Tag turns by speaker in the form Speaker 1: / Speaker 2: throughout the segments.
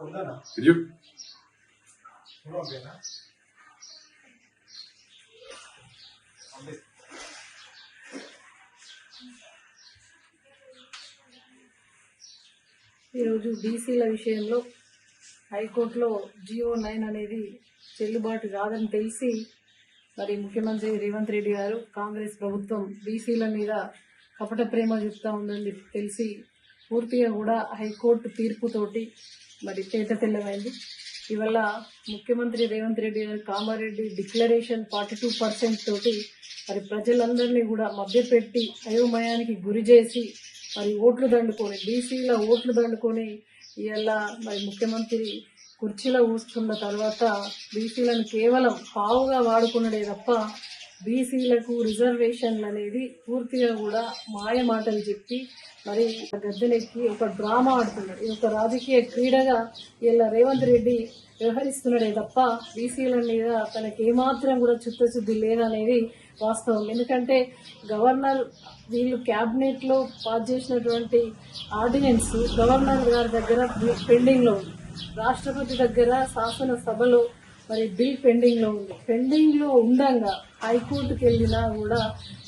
Speaker 1: Did you?
Speaker 2: ఈరోజు బీసీల విషయంలో హైకోర్టులో జియో నైన్ అనేది చెల్లుబాటు కాదని తెలిసి మరి ముఖ్యమంత్రి రేవంత్ రెడ్డి గారు కాంగ్రెస్ ప్రభుత్వం బీసీల మీద కపట ప్రేమ చూపుతా ఉందని తెలిసి పూర్తిగా కూడా హైకోర్టు తీర్పుతోటి మరి చేత తెల్లమైంది. ఇవాళ ముఖ్యమంత్రి రేవంత్ రెడ్డి గారు Kamareddy declaration forty two percent తోటి మరి ప్రజలందరినీ కూడా మభ్యపెట్టి అయోమయానికి గురి చేసి మరి ఓట్లు దండుకొని బీసీల ఓట్లు దండుకొని ఇవాళ మరి ముఖ్యమంత్రి కుర్చీలో కూర్చున్న తర్వాత బీసీలను కేవలం పావుగా వాడుకున్నడే తప్ప బీసీలకు రిజర్వేషన్లు అనేది పూర్తిగా కూడా మాయ మాటలు చెప్పి మరి గద్దెనెక్కి ఒక డ్రామా ఆడుతున్నాడు. ఇది ఒక రాజకీయ క్రీడగా ఇలా రేవంత్ రెడ్డి వ్యవహరిస్తున్నాడే తప్ప బీసీల మీద తనకి ఏమాత్రం కూడా చిత్తశుద్ధి లేదనేది వాస్తవం. ఎందుకంటే గవర్నర్ వీళ్ళు క్యాబినెట్లో పాస్ చేసినటువంటి ఆర్డినెన్స్ గవర్నర్ గారి దగ్గర పెండింగ్లో ఉంది. రాష్ట్రపతి దగ్గర శాసనసభలో మరి బిల్ పెండింగ్లో ఉంది. పెండింగ్లో హైకోర్టుకి వెళ్ళినా కూడా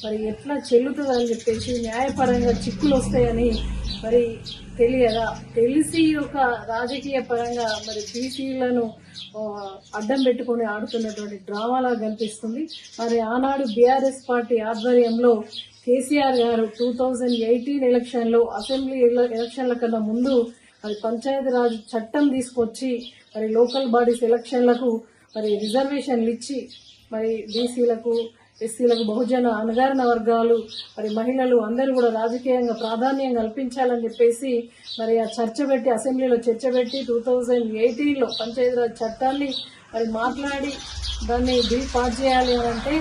Speaker 2: మరి ఎట్లా చెల్లుతుందని చెప్పేసి న్యాయపరంగా చిక్కులు వస్తాయని మరి తెలియదా? తెలిసి ఒక రాజకీయ పరంగా మరి బీసీలను అడ్డం పెట్టుకొని ఆడుతున్నటువంటి డ్రామాలా కనిపిస్తుంది. మరి ఆనాడు బీఆర్ఎస్ పార్టీ ఆధ్వర్యంలో KCR garu two thousand eighteen ఎలక్షన్లో అసెంబ్లీ ఎలక్షన్ల కన్నా ముందు మరి పంచాయతీరాజ్ చట్టం తీసుకొచ్చి మరి లోకల్ బాడీస్ ఎలక్షన్లకు మరి రిజర్వేషన్లు ఇచ్చి మరి బీసీలకు ఎస్సీలకు బహుజన అణగారిన వర్గాలు మరి మహిళలు అందరూ కూడా రాజకీయంగా ప్రాధాన్యం కల్పించాలని చెప్పేసి మరి ఆ చర్చ పెట్టి అసెంబ్లీలో చర్చ పెట్టి టూ థౌజండ్ ఎయిటీన్లో పంచాయతీరాజ్ చట్టాన్ని మరి మాట్లాడి దాన్ని బిల్ పాస్ చేయాలి అని అంటే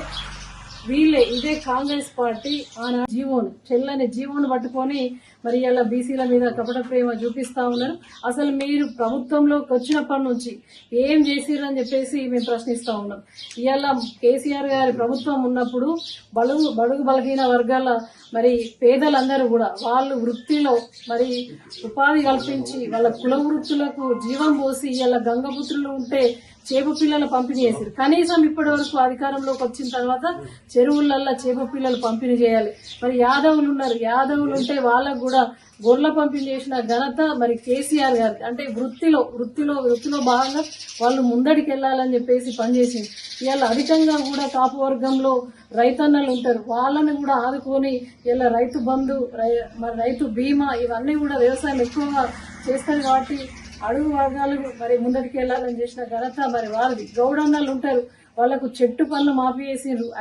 Speaker 2: వీళ్ళే ఇదే కాంగ్రెస్ పార్టీ ఆనా జీవోను చెల్లని జీవోను పట్టుకొని మరి ఇలా బీసీల మీద కపట ప్రేమ చూపిస్తా ఉన్నారు. అసలు మీరు ప్రభుత్వంలోకి వచ్చినప్పటి నుంచి ఏం చేసిర్రు చెప్పేసి మేము ప్రశ్నిస్తా ఉన్నాం. ఇవాళ కేసీఆర్ గారి ప్రభుత్వం ఉన్నప్పుడు బడుగు బడుగు బలహీన వర్గాల మరి పేదలందరూ కూడా వాళ్ళు వృత్తిలో మరి ఉపాధి కల్పించి వాళ్ళ కుల వృత్తులకు జీవం పోసి ఇలా గంగపుత్రులు ఉంటే చేప పిల్లలు పంపిణీ చేశారు కనీసం ఇప్పటి వరకు అధికారంలోకి వచ్చిన తర్వాత చెరువులల్లో చేప పిల్లలు పంపిణీ చేయాలి. మరి యాదవులు ఉన్నారు. యాదవులు ఉంటే వాళ్ళకు కూడా గొర్రెల పంపిణీ చేసిన ఘనత మరి కేసీఆర్ గారి అంటే వృత్తిలో వృత్తిలో వృత్తిలో భాగంగా వాళ్ళు ముందడికి వెళ్ళాలని చెప్పేసి పనిచేసింది. ఇవాళ అధికంగా కూడా కాపు వర్గంలో రైతన్నలు ఉంటారు. వాళ్ళని కూడా ఆదుకొని ఇలా రైతు బంధు రై- మరి రైతు బీమా ఇవన్నీ కూడా వ్యవసాయం ఎక్కువగా చేస్తారు కాబట్టి అడుగు వర్గాలు మరి ముందడికి వెళ్ళాలని చేసిన ఘనత మరి వారిది. గౌడన్నలు ఉంటారు. వాళ్ళకు చెట్టు పనులు మాఫీ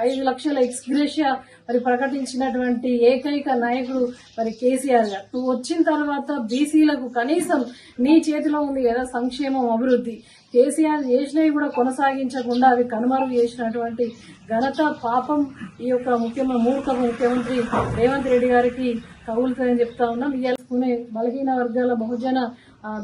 Speaker 2: ఐదు లక్షల ఎక్స్గ్రేషియా మరి ప్రకటించినటువంటి ఏకైక నాయకుడు మరి కేసీఆర్ గారు. నువ్వు వచ్చిన తర్వాత బీసీలకు కనీసం నీ చేతిలో ఉంది కదా సంక్షేమం అభివృద్ధి. కేసీఆర్ చేసినవి కూడా కొనసాగించకుండా అవి కనుమరుగు చేసినటువంటి ఘనత పాపం ఈ యొక్క ముఖ్యమంత్రి మూర్ఖ ముఖ్యమంత్రి రేవంత్ రెడ్డి గారికి కవులుతాయని చెప్తా ఉన్నాం. ఇవాళ బలహీన వర్గాల బహుజన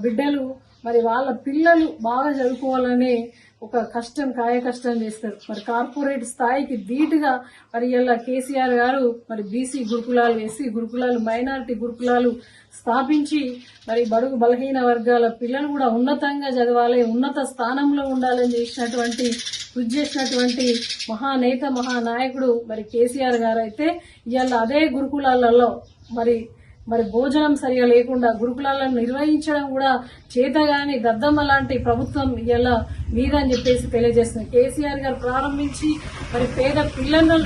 Speaker 2: బిడ్డలు మరి వాళ్ళ పిల్లలు బాగా చదువుకోవాలనే ఒక కష్టం కాయ కష్టం చేస్తారు. మరి కార్పొరేట్ స్థాయికి ధీటుగా మరి ఇలా కేసీఆర్ గారు మరి బీసీ గురుకులాలు ఎస్సీ గురుకులాలు మైనారిటీ గురుకులాలు స్థాపించి మరి బడుగు బలహీన వర్గాల పిల్లలు కూడా ఉన్నతంగా చదవాలి ఉన్నత స్థానంలో ఉండాలని చేసినటువంటి కృషి చేసినటువంటి మహానేత మహానాయకుడు మరి కేసీఆర్ గారు అయితే ఇవాళ అదే గురుకులాలలో మరి మరి భోజనం సరిగా లేకుండా గురుకులాలను నిర్వహించడం కూడా చేతగాని దద్దమ్మ లాంటి ప్రభుత్వం ఇలా మీద అని చెప్పేసి తెలియజేస్తుంది. కేసీఆర్ గారు ప్రారంభించి మరి పేద పిల్లలను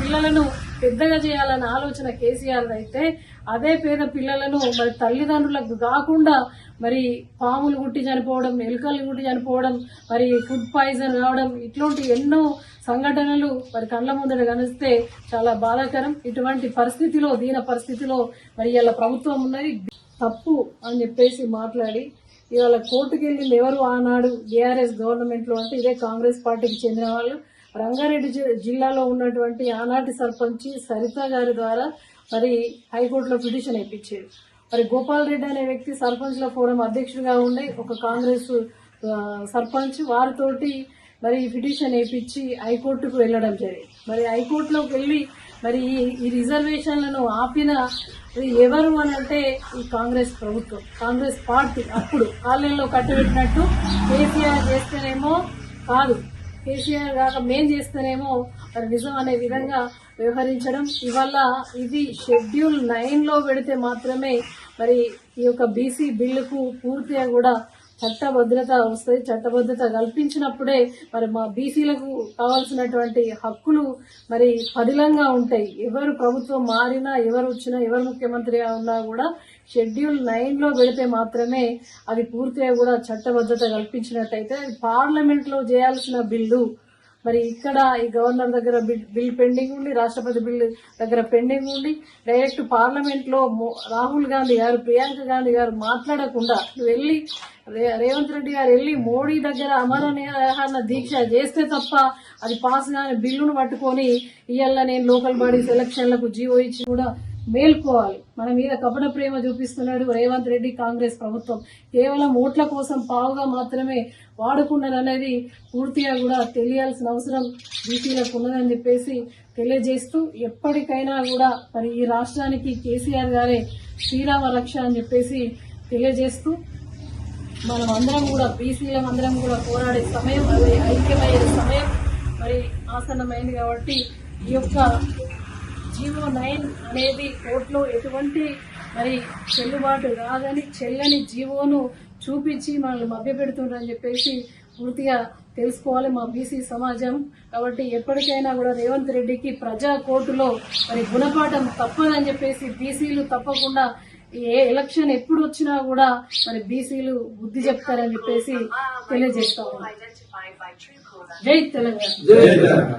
Speaker 2: పిల్లలను పెద్దగా చేయాలన్న ఆలోచన కేసీఆర్ అయితే అదే పేద పిల్లలను మరి తల్లిదండ్రులకు కాకుండా మరి పాములు గుట్టి చనిపోవడం ఎలుకలు గుట్టి చనిపోవడం మరి ఫుడ్ పాయిజన్ రావడం ఇట్లాంటి ఎన్నో సంఘటనలు మరి కళ్ళ ముందర కనిస్తే చాలా బాధాకరం. ఇటువంటి పరిస్థితిలో దీన పరిస్థితిలో మరి ఇలా ప్రభుత్వం ఉన్నది. తప్పు అని చెప్పేసి మాట్లాడి ఇవాళ కోర్టుకు వెళ్ళింది ఎవరు ఆనాడు? బీఆర్ఎస్ గవర్నమెంట్లో అంటే ఇదే కాంగ్రెస్ పార్టీకి చెందిన వాళ్ళు. రంగారెడ్డి జిల్లాలో ఉన్నటువంటి ఆనాటి సర్పంచ్ సరిత గారి ద్వారా మరి హైకోర్టులో పిటిషన్ ఇప్పించారు. మరి గోపాల్ రెడ్డి అనే వ్యక్తి సర్పంచ్ల ఫోరం అధ్యక్షుడిగా ఉండే ఒక కాంగ్రెస్ సర్పంచ్ వారితోటి మరి పిటిషన్ వేయించి హైకోర్టుకు వెళ్ళడం జరిగింది. మరి హైకోర్టులోకి వెళ్ళి మరి ఈ- ఈ రిజర్వేషన్లను ఆపిన ఎవరు అని అంటే ఈ కాంగ్రెస్ ప్రభుత్వం కాంగ్రెస్ పార్టీ అప్పుడు కాలనీలో కట్టబెట్టినట్టు కేసీఆర్ చేస్తేనేమో కాదు. కేసీఆర్ కాక మేం చేస్తేనేమో మరి నిజం అనే విధంగా వ్యవహరించడం. ఇవల్ల ఇది షెడ్యూల్ నైన్లో పెడితే మాత్రమే మరి ఈ యొక్క బీసీ బిల్లుకు పూర్తిగా కూడా చట్టభద్రత వస్తుంది. చట్టభద్రత కల్పించినప్పుడే మరి మా బీసీలకు కావాల్సినటువంటి హక్కులు మరి పదిలంగా ఉంటాయి. ఎవరు ప్రభుత్వం మారినా ఎవరు వచ్చినా ఎవరు ముఖ్యమంత్రిగా ఉన్నా కూడా షెడ్యూల్ నైన్లో పెడితే మాత్రమే అది పూర్తిగా కూడా చట్టబద్ధత కల్పించినట్టయితే పార్లమెంట్లో చేయాల్సిన బిల్లు మరి ఇక్కడ ఈ గవర్నర్ దగ్గర బిల్ బిల్ పెండింగ్ ఉండి రాష్ట్రపతి బిల్ దగ్గర పెండింగ్ ఉండి డైరెక్ట్ పార్లమెంట్లో రాహుల్ గాంధీ గారు ప్రియాంక గాంధీ గారు మాట్లాడకుండా వెళ్ళి రే- రేవంత్ రెడ్డి గారు వెళ్ళి మోడీ దగ్గర అమర దీక్ష చేస్తే తప్ప అది పాస్ కాని బిల్లును పట్టుకొని ఇవాళ నేను లోకల్ బాడీస్ ఎలక్షన్లకు జీవో ఇచ్చి కూడా మేల్కోవాలి. మన మీద కపట ప్రేమ చూపిస్తున్నాడు రేవంత్ రెడ్డి కాంగ్రెస్ ప్రభుత్వం. కేవలం ఓట్ల కోసం పావుగా మాత్రమే వాడుకున్నదనేది పూర్తిగా కూడా తెలియాల్సిన అవసరం బీసీలకు ఉన్నదని చెప్పేసి తెలియజేస్తూ ఎప్పటికైనా కూడా మరి ఈ రాష్ట్రానికి కేసీఆర్ గారే శ్రీరామ రక్ష అని చెప్పేసి తెలియజేస్తూ మనం అందరం కూడా బీసీలం అందరం కూడా పోరాడే సమయం అది ఐక్యమయ్యే సమయం మరి ఆసన్నమైంది కాబట్టి ఈ యొక్క జీవో నైన్ అనేది కోర్టులో ఎటువంటి మరి చెల్లుబాటు రాదని చెల్లని జీవోను చూపించి మనల్ని మభ్యపెడుతుండ్రని చెప్పేసి పూర్తిగా తెలుసుకోవాలి మా బీసీ సమాజం కాబట్టి ఎప్పటికైనా కూడా రేవంత్ రెడ్డికి ప్రజా కోర్టులో మరి గుణపాఠం తప్పదని చెప్పేసి బీసీలు తప్పకుండా ఏ ఎలక్షన్ ఎప్పుడు వచ్చినా కూడా మరి బీసీలు బుద్ధి చెప్తారని చెప్పేసి తెలియజేస్తా ఉన్నాం. జై తెలంగాణ
Speaker 1: జై తెలంగాణ